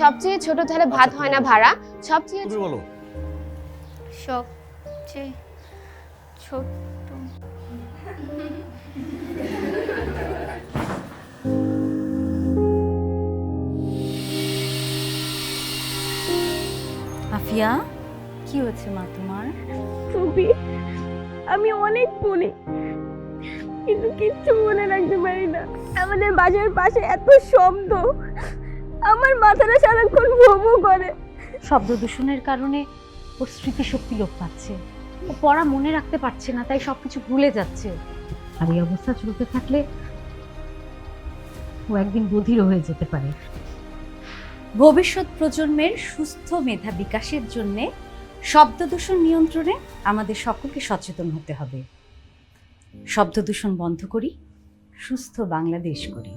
সবচেয়ে ছোট থালে ভাত হয় না ভাড়া? সবচেয়ে তুমি বলো। সবচেয়ে ছোট। আফিয়া কি হচ্ছে মা তোমার? টুপি আমি অনেক পড়ি কিন্তু কিচ্ছু মনে রাখতে পারি না। আমাদের বাসার পাশে এত শব্দ। মাথাটা সারাক্ষণ ভোমো করে। শব্দ দূষণের কারণে ওর স্মৃতিশক্তি লোপ পাচ্ছে। ও পড়া মনে রাখতে পারছে না, তাই সবকিছু ভুলে যাচ্ছে আর এই অবস্থা চলতে থাকলে ও একদিন বধিরও হয়ে যেতে পারে। ভবিষ্যৎ প্রজন্মের সুস্থ মেধা বিকাশের জন্য শব্দ দূষণ নিয়ন্ত্রণে আমাদের সকলকে সচেতন হতে হবে। শব্দ দূষণ বন্ধ করি, সুস্থ বাংলাদেশ করি